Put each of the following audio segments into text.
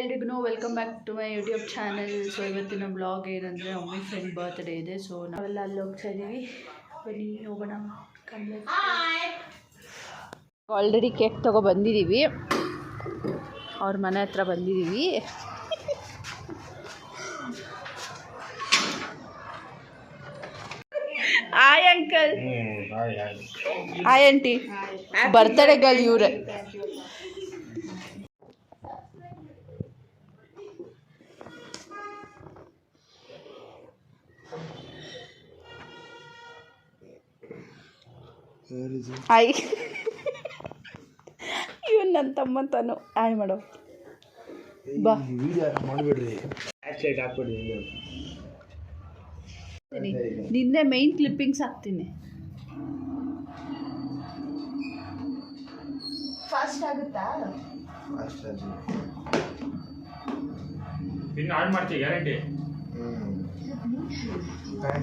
ಎಲ್ರಿಗೂ welcome back to my YouTube channel so ಇವತ್ತಿನ blog ಏನಂದರೆ ಮಮ್ಮಿ ಫ್ರೆಂಡ್ ಬರ್ತ್ಡೇ ಇದೆ. ಸೊ ನಾವೆಲ್ಲ ಅಲ್ಲಿ ಹೋಗ್ತಾ ಇದ್ದೀವಿ ಬನ್ನಿ ಹೋಗೋಣ. ಆಲ್ರೆಡಿ ಕೇಕ್ ತಗೊ ಬಂದಿದ್ದೀವಿ ಅವ್ರ ಮನೆ ಹತ್ರ ಬಂದಿದ್ದೀವಿ hi uncle hi aunty birthday girl ಇವ್ರೆ. ಆಯ್ ಇವನ್ ನನ್ನ ತಮ್ಮ ತಾನು ಹಾಯ್ ಮಾಡೋ. ಬಾ. ಮಾಡಬೇಡ್ರಿ? ನಿನ್ನೆ ಮೈನ್ ಕ್ಲಿಪ್ಪಿಂಗ್ಸ್ ಹಾಕ್ತೀನಿ. ಫಾಸ್ಟ್ ಆಗುತ್ತಾ? ಇನ್ನು ಆನ್ ಮಾಡ್ತೀವಿ ಗ್ಯಾರಂಟಿ ಹ್ಞೂ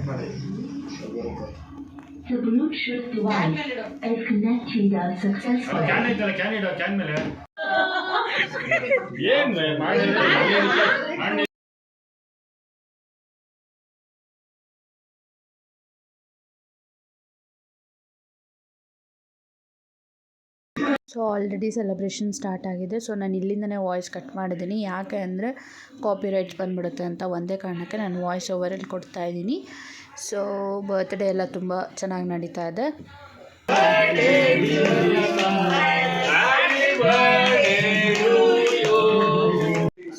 ಮಾಡಿ. The Bluetooth device is connected successfully. Can ಐತಲ್ಲ ಕ್ಯಾನ್ ಇಡೋ ಕ್ಯಾನ್ ಮೇಲೆ ಏನ್ ಮಾಡಿ ಮಾಡಿ ಸೊ ಆಲ್ರೆಡಿ ಸೆಲೆಬ್ರೇಷನ್ ಸ್ಟಾರ್ಟ್ ಆಗಿದೆ. ಸೊ ನಾನು ಇಲ್ಲಿಂದನೇ ವಾಯ್ಸ್ ಕಟ್ ಮಾಡಿದ್ದೀನಿ. ಯಾಕೆ ಅಂದರೆ ಕಾಪಿ ರೈಟ್ಸ್ ಬಂದ್ಬಿಡುತ್ತೆ ಅಂತ ಒಂದೇ ಕಾರಣಕ್ಕೆ ನಾನು ವಾಯ್ಸ್ ಓವರಲ್ಲಿ ಕೊಡ್ತಾ ಇದ್ದೀನಿ. ಸೊ ಬರ್ತ್ಡೇ ಎಲ್ಲ ತುಂಬ ಚೆನ್ನಾಗಿ ನಡೀತಾ ಇದೆ.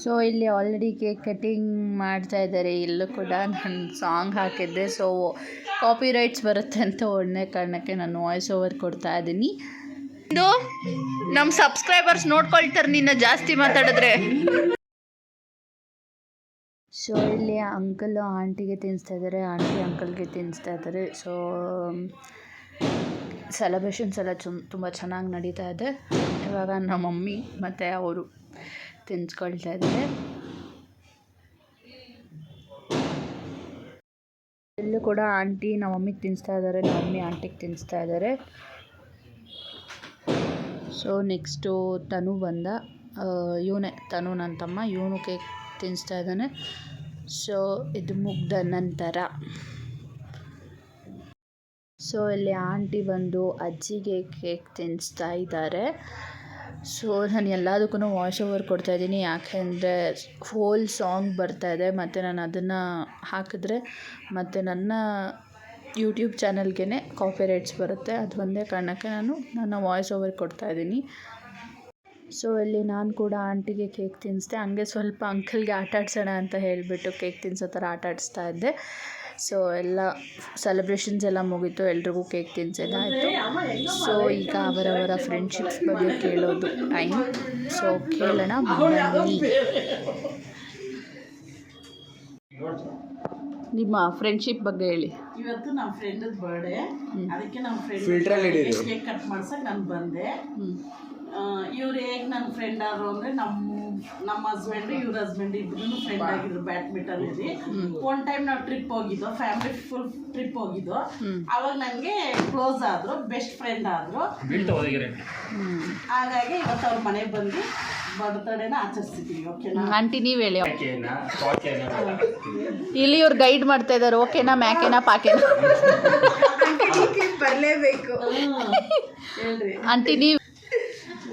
ಸೊ ಇಲ್ಲಿ ಆಲ್ರೆಡಿ ಕೇಕ್ ಕಟ್ಟಿಂಗ್ ಮಾಡ್ತಾ ಇದ್ದಾರೆ. ಇಲ್ಲೂ ಕೂಡ ನಾನು ಸಾಂಗ್ ಹಾಕಿದ್ದೆ. ಸೊ ಕಾಪಿ ರೈಟ್ಸ್ ಬರುತ್ತೆ ಅಂತ ಒಳ್ಳೆ ಕಾರಣಕ್ಕೆ ನಾನು ವಾಯ್ಸ್ ಓವರ್ ಕೊಡ್ತಾ ಇದ್ದೀನಿ. ಇದು ನಮ್ಮ ಸಬ್ಸ್ಕ್ರೈಬರ್ಸ್ ನೋಡ್ಕೊಳ್ತಾರೆ. ನಿನ್ನ ಜಾಸ್ತಿ ಮಾತಾಡಿದ್ರೆ. ಸೊ ಇಲ್ಲಿ ಅಂಕಲ್ ಆಂಟಿಗೆ ತಿನ್ನಿಸ್ತಾ ಇದ್ದಾರೆ ಆಂಟಿ ಅಂಕಲ್ಗೆ ತಿನ್ನಿಸ್ತಾ ಇದ್ದಾರೆ ಸೊ ಸೆಲೆಬ್ರೇಷನ್ಸ್ ಎಲ್ಲ ಚುಮ್ ತುಂಬ ಚೆನ್ನಾಗಿ ನಡೀತಾ ಇದೆ. ಇವಾಗ ನಮ್ಮ ಮಮ್ಮಿ ಮತ್ತು ಅವರು ತಿನ್ಸ್ಕೊಳ್ತಾ ಇದ್ದಾರೆ ಎಲ್ಲೂ ಕೂಡ ಆಂಟಿ ನಮ್ಮ ಮಮ್ಮಿಗೆ ತಿನ್ನಿಸ್ತಾ ಇದ್ದಾರೆ ನಮ್ಮ ಮಮ್ಮಿ ಆಂಟಿಗೆ ತಿನ್ನಿಸ್ತಾ ಇದ್ದಾರೆ ಸೊ ನೆಕ್ಸ್ಟು ತನು ಬಂದ ಇವನೇ, ತನು ನನ್ನ ತಮ್ಮ, ಇವನು ಕೇಕ್ ತಿನ್ನಿಸ್ತಾ ಇದ್ದಾನೆ ಸೊ ಇದು ಮುಗ್ದ ನಂತರ. ಸೊ ಇಲ್ಲಿ ಆಂಟಿ ಬಂದು ಅಜ್ಜಿಗೆ ಕೇಕ್ ತಿನ್ನಿಸ್ತಾ ಇದ್ದಾರೆ. ಸೊ ನಾನು ಎಲ್ಲದಕ್ಕೂ ವಾಯ್ಸ್ ಓವರ್ ಕೊಡ್ತಾ ಇದ್ದೀನಿ. ಯಾಕೆಂದರೆ ಹೋಲ್ ಸಾಂಗ್ ಬರ್ತಾ ಇದೆ. ಮತ್ತು ನಾನು ಅದನ್ನು ಹಾಕಿದ್ರೆ ಮತ್ತು ನನ್ನ ಯೂಟ್ಯೂಬ್ ಚಾನಲ್ಗೆ ಕಾಪಿ ರೈಟ್ಸ್ ಬರುತ್ತೆ. ಅದು ಒಂದೇ ಕಾರಣಕ್ಕೆ ನಾನು ನನ್ನ ವಾಯ್ಸ್ ಓವರ್ ಕೊಡ್ತಾ ಇದ್ದೀನಿ. ಸೊ ಇಲ್ಲಿ ನಾನು ಕೂಡ ಆಂಟಿಗೆ ಕೇಕ್ ತಿನ್ನಿಸ್ದೆ ಹಂಗೆ ಸ್ವಲ್ಪ ಅಂಕಲ್ಗೆ ಆಟ ಆಡ್ಸೋಣ ಅಂತ ಹೇಳಿಬಿಟ್ಟು ಕೇಕ್ ತಿನ್ಸೋ ಥರ ಆಟ ಆಡಿಸ್ತಾ ಇದ್ದೆ. ಸೊ ಎಲ್ಲ ಸೆಲೆಬ್ರೇಷನ್ಸ್ ಎಲ್ಲ ಮುಗೀತು. ಎಲ್ರಿಗೂ ಕೇಕ್ ತಿನ್ಸೋದಾಯಿತು. ಸೊ ಈಗ ಅವರವರ ಫ್ರೆಂಡ್ಶಿಪ್ಸ್ ಬಗ್ಗೆ ಕೇಳೋದು ಟೈಮ್ ಸೊ ಕೇಳೋಣ ಬನ್ನಿ ನಿಮ್ಮ ಫ್ರೆಂಡ್ಶಿಪ್ ಬಗ್ಗೆ ಹೇಳಿ. ಇವತ್ತು ನಮ್ಮ ಫ್ರೆಂಡ್ ಬರ್ಡೇ ಅದಕ್ಕೆ ನಮ್ಮ ಫ್ರೆಂಡ್ ಕೇಕ್ ಕಟ್ ಮಾಡ್ಸಕ್ ನಾನು ಬಂದೆ. ಇವ್ರು ಹೇಗೆ ನನ್ನ ಫ್ರೆಂಡ್ ಆದ್ರು ಅಂದ್ರೆ ನಮ್ಮ ನಮ್ಮ ಹಸ್ಬೆಂಡ್ ಇವ್ರ ಹಸ್ಬೆಂಡ್ ಇಬ್ರು ಫ್ರೆಂಡ್ ಆಗಿದ್ರು ಬ್ಯಾಡ್ಮಿಂಟನ್ ಅಲ್ಲಿ. ಒನ್ ಟೈಮ್ ನಾವು ಟ್ರಿಪ್ ಹೋಗಿದ್ದು ಫ್ಯಾಮಿಲಿ ಫುಲ್ ಟ್ರಿಪ್ ಹೋಗಿದ್ದು ಅವಾಗ ನನಗೆ ಕ್ಲೋಸ್ ಆದ್ರು ಬೆಸ್ಟ್ ಫ್ರೆಂಡ್ ಆದ್ರು. ಹಾಗಾಗಿ ಇವತ್ತು ಅವ್ರ ಮನೆಗೆ ಬಂದು ಬರ್ತಡೇನ ಆಚರಿಸ್ತಿದ್ದೀವಿ ಓಕೆನಾ ಆಂಟಿ ನೀವು ಹೇಳಿ. ಇಲ್ಲಿ ಇವ್ರು ಗೈಡ್ ಮಾಡ್ತಾ ಇದ್ದಾರೆ ಓಕೆನಾ ಮ್ಯಾಕೆನಾ ಪಾಕೆನಾ? ಬರ್ಲೇಬೇಕು. ಹೇಳ್ರಿ. ಆಂಟಿ ನೀವು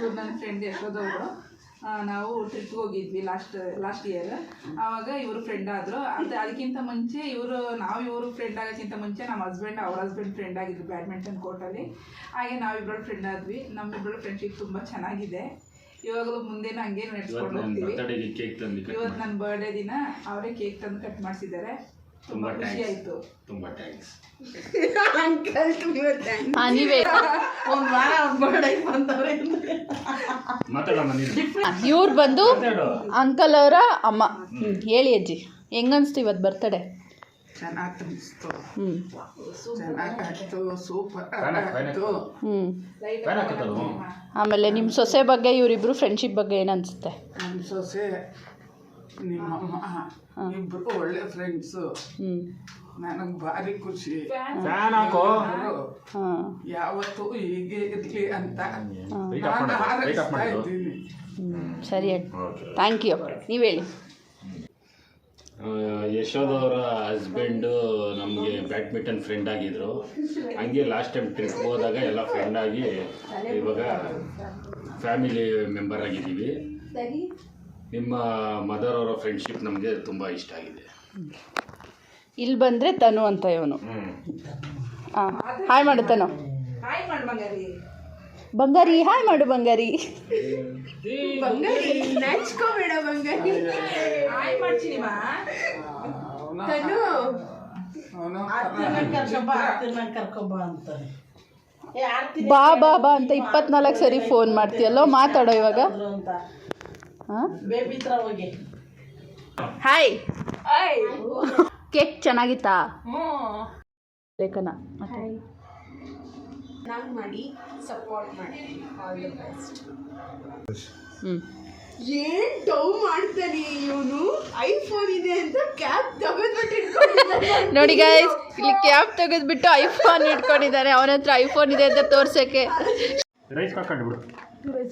ಇವ್ರು ನನ್ನ ಫ್ರೆಂಡ್ ಯಶೋದವರು ನಾವು ಟ್ರಿಪ್ಗೆ ಹೋಗಿದ್ವಿ ಲಾಸ್ಟ್ ಲಾಸ್ಟ್ ಇಯರ್ ಆವಾಗ ಇವರು ಫ್ರೆಂಡ್ ಆದರು. ಅಂತ ಅದಕ್ಕಿಂತ ಮುಂಚೆ ಇವರು ನಾವು ಇವರು ಫ್ರೆಂಡ್ ಆಗೋಕ್ಕಿಂತ ಮುಂಚೆ ನಮ್ಮ ಹಸ್ಬೆಂಡ್ ಅವ್ರ ಹಸ್ಬೆಂಡ್ ಫ್ರೆಂಡ್ ಆಗಿದ್ರು ಬ್ಯಾಡ್ಮಿಂಟನ್ ಕೋರ್ಟಲ್ಲಿ ಹಾಗೆ ನಾವಿಬ್ಬರು ಫ್ರೆಂಡ್ ಆದ್ವಿ. ನಮ್ಮಿಬ್ಬರು ಫ್ರೆಂಡ್ಶಿಪ್ ತುಂಬ ಚೆನ್ನಾಗಿದೆ. ಇವಾಗಲೂ ಮುಂದೆನೂ ಹಂಗೆ ನನ್ನ ಹೋಗ್ತೀವಿ. ಇವತ್ತು ನನ್ನ ಬರ್ಡೇ ದಿನ ಅವರೇ ಕೇಕ್ ತಂದು ಕಟ್ ಮಾಡಿಸಿದ್ದಾರೆ. ತುಂಬ ತುಂಬಾ ಖುಷಿ ಥ್ಯಾಂಕ್ಸ್ ಆಯಿತು. ತುಂಬಾ ಥ್ಯಾಂಕ್ಸ್ ಹಾಂ ನೀವೇ. ಒಂದ್ ವಾರ ಅವ್ರ ಬರ್ಡೇ ಬಂದವ್ರೆ ಮಾತಾಡಮ್ಮ ನೀನು. ಇವ್ರು ಬಂದು ಮಾತಾಡು. ಅಂಕಲ್ ಅವರ ಅಮ್ಮ. ಹ್ಞೂ ಹೇಳಿ ಅಜ್ಜಿ. ಹೆಂಗನ್ಸ್ತು ಇವತ್ತು ಬರ್ತಡೆ ಚೆನ್ನಾಗಿ ಹ್ಞೂ ಸೂಪರ್. ಹ್ಞೂ ಫ್ಯಾನ್ ಆಮೇಲೆ ನಿಮ್ಮ ಸೊಸೆ ಬಗ್ಗೆ ಇವರಿಬ್ರು ಫ್ರೆಂಡ್ಶಿಪ್ ಬಗ್ಗೆ ಏನನ್ಸುತ್ತೆ ಅನಿಸುತ್ತೆ? ಸೊಸೆ ನಿಮ್ಮಮ್ಮ ಇಬ್ರು ಒಳ್ಳೆ ಫ್ರೆಂಡ್ಸು ಹ್ಞೂ ನನಗೆ ಭಾರಿ ಖುಷಿ. ಯಾವತ್ತೂ ಹೀಗೆ ಇರ್ಲಿ ಅಂತ ಇದ್ದೀನಿ. ಸರಿ ಥ್ಯಾಂಕ್ ಯು ನೀವು ಹೇಳಿ. ಯಶೋದ್ ಅವರ ಹಸ್ಬೆಂಡು ನಮಗೆ ಬ್ಯಾಡ್ಮಿಂಟನ್ ಫ್ರೆಂಡ್ ಆಗಿದ್ರು. ಹಂಗೆ ಲಾಸ್ಟ್ ಟೈಮ್ ಟ್ರಿಪ್ ಹೋದಾಗ ಎಲ್ಲ ಫ್ರೆಂಡ್ ಆಗಿ ಇವಾಗ ಫ್ಯಾಮಿಲಿ ಮೆಂಬರ್ ಆಗಿದ್ದೀವಿ. ನಿಮ್ಮ ಮದರ್ ಅವರ ಫ್ರೆಂಡ್ಶಿಪ್ ನಮಗೆ ತುಂಬ ಇಷ್ಟ ಆಗಿದೆ. ಇಲ್ಲಿ ಬಂದರೆ ತನು ಅಂತ ಇವನು. ಹಾಂ ಹಾಯ್ ಮಾಡು ತನು. ಹಾಯ್ ಮಾಡು ಬಂಗಾರಿ. ಬಂಗಾರಿ ಹಾಯ್ ಮಾಡು ಬಂಗಾರಿ. ಹಾಯ್ ಮಾಡ್ತೀನಿ ಆರ್ತಿ ಬಾ ಬಾ ಬಾ ಅಂತ ಇಪ್ಪತ್ನಾಲ್ಕು ಸರಿ ಫೋನ್ ಮಾಡ್ತೀಯಲ್ಲೋ ಮಾತಾಡೋ ಇವಾಗ. ಹಾಯ್ ಕೇಕ್ ಚೆನ್ನಾಗಿತ್ತಾ? ಲೇಖನ. ನಾನು ಮಾಡಿ ಸಪೋರ್ಟ್ ಮಾಡಿ. ಆಲ್ ದಿ ಬೆಸ್ಟ್ ಹ್ಞೂ ಏನ್ ಡೌ ಮಾಡ್ತಾನೆ ಇವನು? ಐಫೋನ್ ಇದೆ ಅಂತ ಕ್ಯಾಬ್ ತಗೊಂಡ್ಬಿಟ್ಟು ನೋಡಿ ಗಾಯ್ಸ್ ಇಲ್ಲಿ ಕ್ಯಾಪ್ ತೆಗೆದ್ಬಿಟ್ಟು ಐಫೋನ್ ಇಟ್ಕೊಂಡಿದ್ದಾರೆ. ಅವನ ಹತ್ರ ಐಫೋನ್ ಇದೆ ಅಂತ ತೋರ್ಸಕ್ಕೆ. ರೈಸ್ ಹಾಕೊಂಡು ಬಿಡು ವಿಡಿಯೋ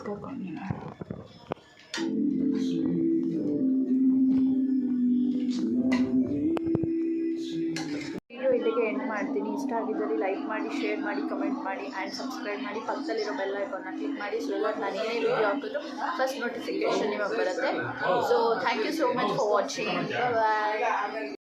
ಇಲ್ಲಿಗೆ ಎಂಡ್ ಮಾಡ್ತೀನಿ. ಇಷ್ಟ ಆಗಿದ್ದಲ್ಲಿ ಲೈಕ್ ಮಾಡಿ ಶೇರ್ ಮಾಡಿ ಕಮೆಂಟ್ ಮಾಡಿ ಆ್ಯಂಡ್ ಸಬ್ಸ್ಕ್ರೈಬ್ ಮಾಡಿ. ಪಕ್ಕದಲ್ಲಿರೋ ಬೆಲ್ ಐಕಾನ್ನ ಕ್ಲಿಕ್ ಮಾಡಿ. ಸೊ ದಟ್ ನಾನು ಏನೇ ವಿಡಿಯೋ ಹಾಕಿದ್ರು ಫಸ್ಟ್ ನೋಟಿಫಿಕೇಶನ್ ನಿಮಗೆ ಬರುತ್ತೆ. So thank you so much for watching bye